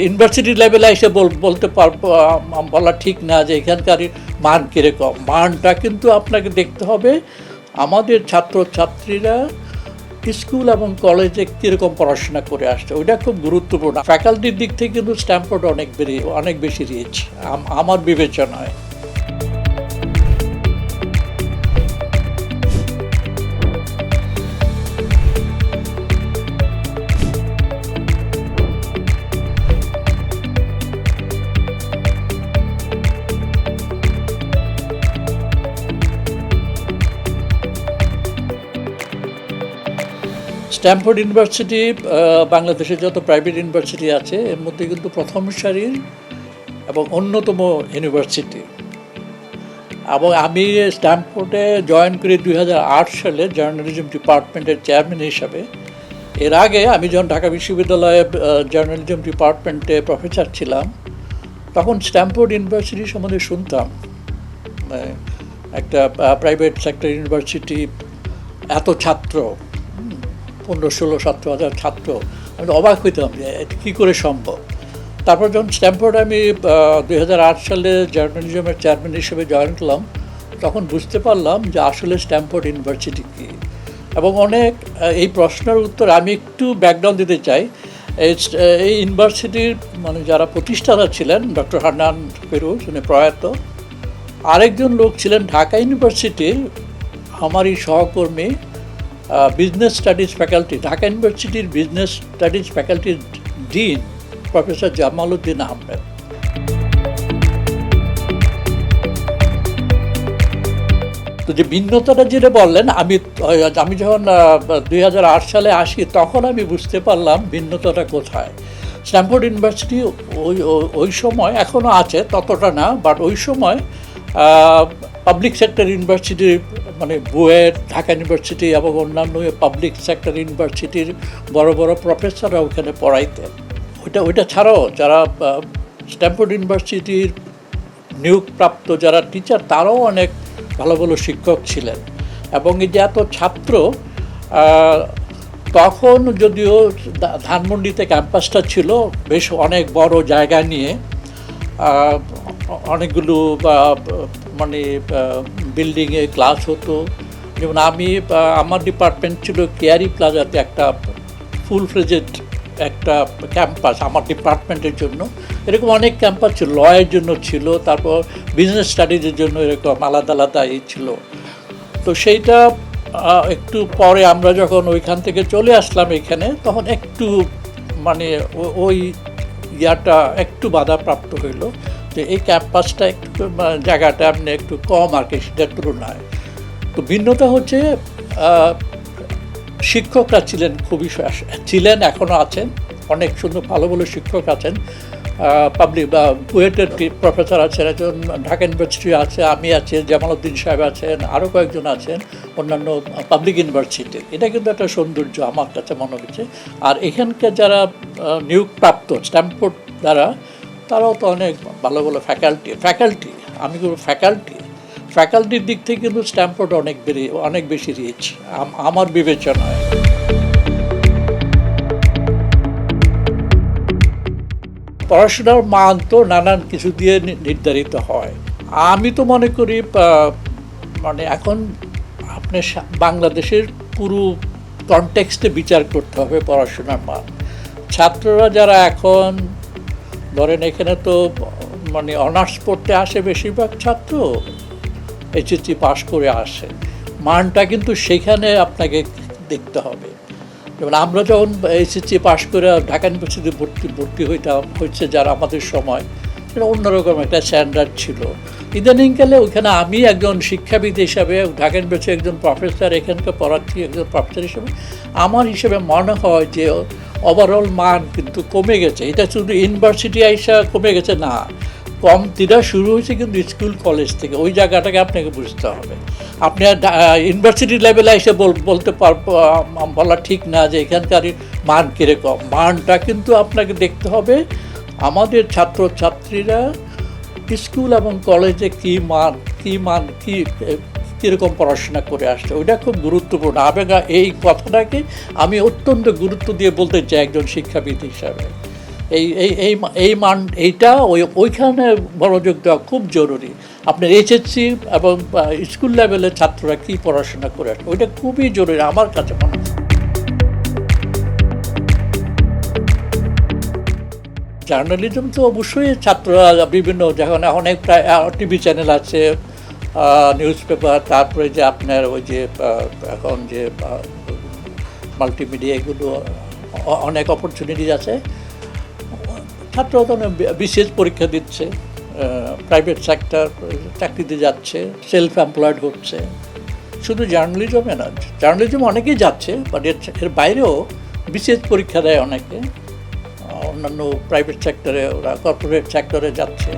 University লেভেলে এসে বল- বলতে পারব বলা ঠিক না যে এখানকার মান কীরকম। মানটা কিন্তু আপনাকে দেখতে হবে আমাদের ছাত্র ছাত্রীরা স্কুল এবং কলেজে কীরকম পড়াশোনা করে আসছে, ওইটা খুব গুরুত্বপূর্ণ। ফ্যাকাল্টির দিক থেকে কিন্তু স্ট্যাম্পোর্ড অনেক বেরিয়ে, অনেক বেশি রিচ আমার বিবেচনায়। স্ট্যামফোর্ড ইউনিভার্সিটি বাংলাদেশের যত প্রাইভেট ইউনিভার্সিটি আছে, এর মধ্যে কিন্তু প্রথম সারির এবং অন্যতম ইউনিভার্সিটি। এবং আমি স্ট্যামফোর্ডে জয়েন করি দুই হাজার আট সালে জার্নালিজম ডিপার্টমেন্টের চেয়ারম্যান হিসাবে। এর আগে আমি যখন ঢাকা বিশ্ববিদ্যালয়ে জার্নালিজম ডিপার্টমেন্টে প্রফেসর ছিলাম, তখন স্ট্যামফোর্ড ইউনিভার্সিটি সম্বন্ধে শুনতাম মানে একটা প্রাইভেট সেক্টর ইউনিভার্সিটি, এত ছাত্র। পনেরো, ষোলো, সতেরো হাজার ছাত্র। আমি অবাক হইতাম যে কী করে সম্ভব? তারপর যখন স্ট্যামফোর্ড আমি দু হাজার আট সালে জার্নালিজমের চেয়ারম্যান হিসেবে জয়েন করলাম তখন বুঝতে পারলাম যে আসলে স্ট্যামফোর্ড ইউনিভার্সিটি কী। এবং অনেক এই প্রশ্নের উত্তর আমি একটু ব্যাকগ্রাউন্ড দিতে চাই। এই ইউনিভার্সিটির মানে যারা প্রতিষ্ঠাতা ছিলেন, ডক্টর হান্নান ফেরুজ উনি প্রয়াত, আরেকজন লোক ছিলেন ঢাকা ইউনিভার্সিটির আমারই সহকর্মী বিজনেস স্টাডিজ ফ্যাকাল্টি ঢাকা ইউনিভার্সিটির বিজনেস স্টাডিজ ফ্যাকাল্টির ডিন প্রফেসর জামাল উদ্দিন আহমেদ। তো যে ভিন্নতাটা যেটা বললেন, আমি আমি যখন দুই হাজার আট সালে আসি, তখন আমি বুঝতে পারলাম ভিন্নতাটা কোথায়। স্ট্যামফোর্ড ইউনিভার্সিটি ওই, ওই- ওই সময় এখনও আছে, ততটা না বাট ওই সময় পাবলিক সেক্টর ইউনিভার্সিটির মানে বুয়েট ঢাকা ইউনিভার্সিটি এবং অন্যান্য পাবলিক সেক্টর ইউনিভার্সিটির বড় বড় প্রফেসররা ওখানে পড়াইতেন। ওইটা ওইটা ছাড়াও যারা স্ট্যামফোর্ড ইউনিভার্সিটির নিয়োগপ্রাপ্ত যারা টিচার তারাও অনেক ভালো ভালো শিক্ষক ছিলেন। এবং এই যে এত ছাত্র তখন যদিও ধানমন্ডিতে ক্যাম্পাসটা ছিল, বেশ অনেক বড় জায়গা নিয়ে অনেকগুলো মানে বিল্ডিংয়ে ক্লাস হতো। যেমন আমি আমার ডিপার্টমেন্ট ছিল কেয়ারি প্লাজাতে একটা ফুল ফ্রেজেড একটা ক্যাম্পাস আমার ডিপার্টমেন্টের জন্য। এরকম অনেক ক্যাম্পাস ছিল লয়ের জন্য ছিল, তারপর বিজনেস স্টাডিজের জন্য এরকম আলাদা আলাদা এই ছিল। তো সেইটা একটু পরে আমরা যখন ওইখান থেকে চলে আসলাম এখানে, তখন একটু মানে ওই ইয়াটা একটু বাধাপ্রাপ্ত হইল। যে এই ক্যাম্পাসটা একটু জায়গাটা আপনি একটু কম আর কি, সেটার তুলনায়। তো ভিন্নতা হচ্ছে শিক্ষকরা ছিলেন খুবই ছিলেন এখনও আছেন, অনেক সুন্দর ভালো ভালো শিক্ষক আছেন। পাবলিক বা, বুয়েটের প্রফেসর আছেন, একজন ঢাকা ইউনিভার্সিটি আছে, আমি আছি, জামালউদ্দিন সাহেব আছেন আরও কয়েকজন আছেন, অন্যান্য পাবলিক ইউনিভার্সিটির এটা কিন্তু একটা সৌন্দর্য আমার কাছে মনে হচ্ছে। আর এখানকার যারা নিয়োগপ্রাপ্ত, স্ট্যাম্পোর্ড দ্বারা তারাও তো অনেক ভালো ভালো ফ্যাকাল্টি ফ্যাকাল্টি আমি বলব ফ্যাকাল্টি ফ্যাকাল্টির দিক থেকে কিন্তু স্ট্যাম্পোর্ড অনেক বেরিয়ে অনেক বেশি রিচ আমার বিবেচনায়। পড়াশোনার মান তো নানান কিছু দিয়ে নির্ধারিত হয়। আমি তো মনে করি মানে এখন আপনি বাংলাদেশের পুরো কনটেক্সটে বিচার করতে হবে পড়াশোনার মান। ছাত্ররা যারা এখন ধরেন এখানে তো মানে অনার্স পড়তে আসে বেশিরভাগ ছাত্র এইচএসসি পাশ করে আসে। মানটা কিন্তু সেখানে আপনাকে দেখতে হবে। যেমন আমরা যখন এইচএসসি পাশ করে ঢাকা ইউনিভার্সিটি ভর্তি ভর্তি হইতাম হচ্ছে যারা আমাদের সময় সেটা অন্যরকম একটা স্ট্যান্ডার্ড ছিল। ইদানিংকালে ওখানে আমি একজন শিক্ষাবিদ হিসাবে, ঢাকা ইউনিভার্সিটি একজন প্রফেসর এখানকার পড়াচ্ছি একজন প্রফেসর হিসেবে, আমার হিসেবে মনে হয় যে ওভারঅল মান কিন্তু কমে গেছে। এটা শুধু ইউনিভার্সিটি আইসা কমে গেছে না, কম তিরা শুরু হয়েছে কিন্তু স্কুল কলেজ থেকে। ওই জায়গাটাকে আপনাকে বুঝতে হবে। আপনি ইউনিভার্সিটি লেভেলে এসে বল- বলতে পারব বলা ঠিক না যে এখানকার মান কীরকম। মানটা কিন্তু আপনাকে দেখতে হবে আমাদের ছাত্রছাত্রীরা স্কুল এবং কলেজে কী মান কী মান, কী কীরকম পড়াশোনা করে আসছে ওইটা খুব গুরুত্বপূর্ণ। আবেগা এই কথাটাকে আমি অত্যন্ত গুরুত্ব দিয়ে বলতে চাই একজন শিক্ষাবিদ হিসাবে। এই এই এই এই মান, এইটা ওই, ওইখানে মনোযোগ দেওয়া খুব জরুরি। আপনার এইচএসসি এবং স্কুল লেভেলের ছাত্ররা কী পড়াশোনা করে ওইটা খুবই জরুরি আমার কাছে মনে হয়। জার্নালিজম তো অবশ্যই ছাত্ররা বিভিন্ন যখন অনেক প্রায় টিভি চ্যানেল আছে নিউজ পেপার তারপরে যে আপনার ওই যে এখন যে মাল্টিমিডিয়া এগুলো অনেক অপরচুনিটি আছে। ছাত্র বিশেষ পরীক্ষা দিচ্ছে প্রাইভেট সেক্টর চাকরিতে যাচ্ছে সেলফ এমপ্লয়েড হচ্ছে। শুধু জার্নালিজমে না জার্নালিজম অনেকেই যাচ্ছে বাট এর এর বাইরেও বিশেষ পরীক্ষা দেয় অনেকে। অন্যান্য প্রাইভেট সেক্টরে ওরা কর্পোরেট সেক্টরে যাচ্ছে।